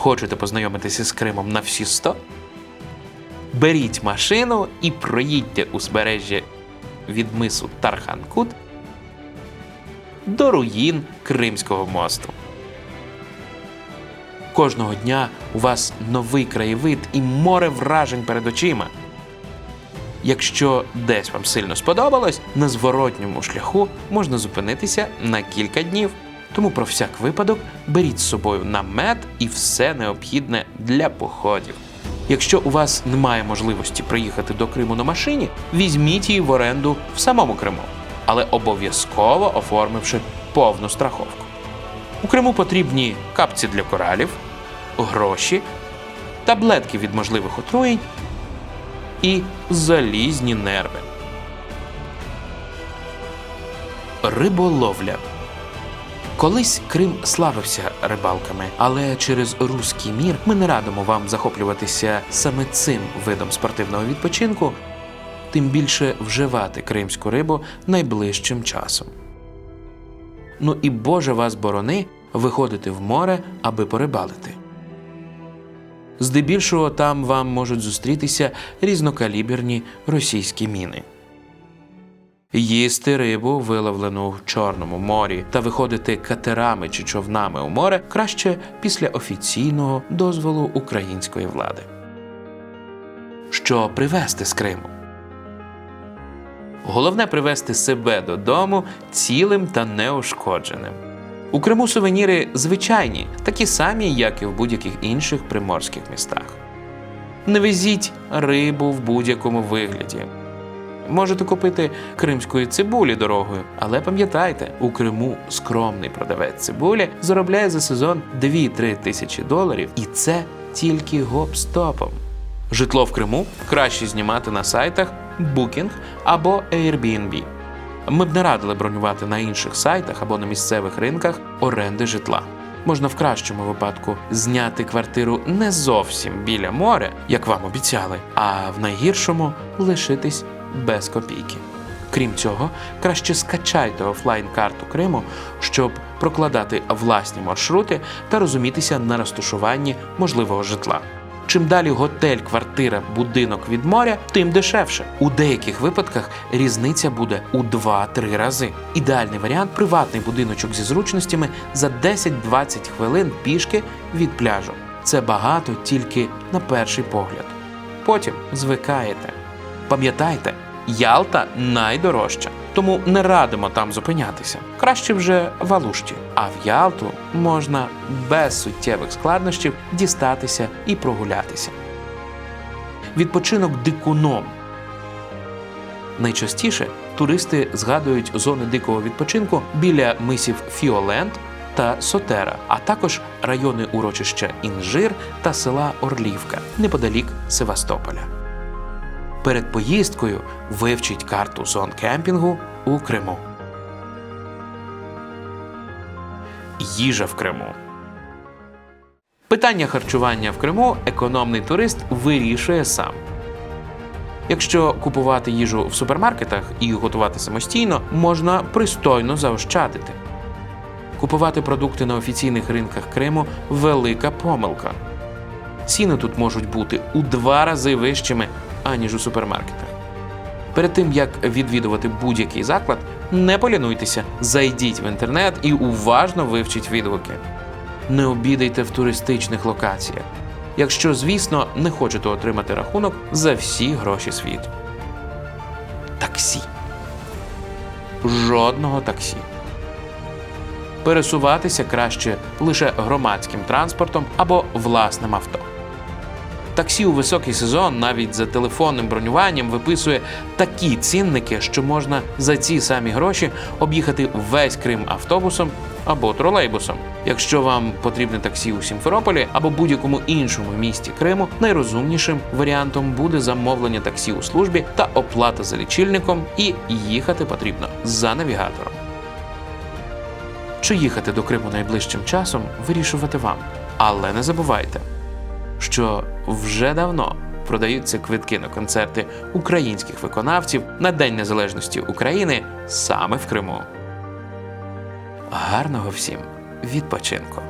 Хочете познайомитися з Кримом на всі 100? Беріть машину і проїдьте узбережжя від мису Тарханкут до руїн Кримського мосту. Кожного дня у вас новий краєвид і море вражень перед очима. Якщо десь вам сильно сподобалось, на зворотньому шляху можна зупинитися на кілька днів. Тому про всяк випадок беріть з собою намет і все необхідне для походів. Якщо у вас немає можливості приїхати до Криму на машині, візьміть її в оренду в самому Криму, але обов'язково оформивши повну страховку. У Криму потрібні капці для коралів, гроші, таблетки від можливих отруєнь і залізні нерви. Риболовля. Колись Крим славився рибалками, але через руський мір ми не радимо вам захоплюватися саме цим видом спортивного відпочинку, тим більше вживати кримську рибу найближчим часом. Ну і Боже вас борони виходити в море, аби порибалити. Здебільшого там вам можуть зустрітися різнокаліберні російські міни. Їсти рибу, виловлену в Чорному морі, та виходити катерами чи човнами у море краще після офіційного дозволу української влади. Що привезти з Криму? Головне привезти себе додому цілим та неушкодженим. У Криму сувеніри звичайні, такі самі, як і в будь-яких інших приморських містах. Не везіть рибу в будь-якому вигляді. Можете купити кримської цибулі дорогою, але пам'ятайте, у Криму скромний продавець цибулі заробляє за сезон 2-3 тисячі доларів, і це тільки гоп-стопом. Житло в Криму краще знімати на сайтах Booking або Airbnb. Ми б не радили бронювати на інших сайтах або на місцевих ринках оренди житла. Можна в кращому випадку зняти квартиру не зовсім біля моря, як вам обіцяли, а в найгіршому лишитись без копійки. Крім цього, краще скачайте офлайн-карту Криму, щоб прокладати власні маршрути та розумітися на розташуванні можливого житла. Чим далі готель, квартира, будинок від моря, тим дешевше. У деяких випадках різниця буде у 2-3 рази. Ідеальний варіант приватний будиночок зі зручностями за 10-20 хвилин пішки від пляжу. Це багато тільки на перший погляд. Потім звикаєте. Пам'ятайте, Ялта найдорожча, тому не радимо там зупинятися. Краще вже в Алушті. А в Ялту можна без суттєвих складнощів дістатися і прогулятися. Відпочинок дикуном. Найчастіше туристи згадують зони дикого відпочинку біля мисів Фіоленд та Сотера, а також райони урочища Інжир та села Орлівка неподалік Севастополя. Перед поїздкою вивчіть карту зон кемпінгу у Криму. Їжа в Криму. Питання харчування в Криму економний турист вирішує сам. Якщо купувати їжу в супермаркетах і готувати самостійно, можна пристойно заощадити. Купувати продукти на офіційних ринках Криму велика помилка. Ціни тут можуть бути у два рази вищими, аніж у супермаркетах. Перед тим як відвідувати будь-який заклад, не полінуйтеся, зайдіть в інтернет і уважно вивчіть відгуки. Не обідайте в туристичних локаціях, якщо, звісно, не хочете отримати рахунок за всі гроші світу. Таксі. Жодного таксі. Пересуватися краще лише громадським транспортом або власним авто. Таксі у високий сезон навіть за телефонним бронюванням виписує такі цінники, що можна за ці самі гроші об'їхати весь Крим автобусом або тролейбусом. Якщо вам потрібне таксі у Сімферополі або будь-якому іншому місті Криму, найрозумнішим варіантом буде замовлення таксі у службі та оплата за лічильником, і їхати потрібно за навігатором. Чи їхати до Криму найближчим часом, вирішувати вам. Але не забувайте, що вже давно продаються квитки на концерти українських виконавців на День Незалежності України саме в Криму. Гарного всім відпочинку!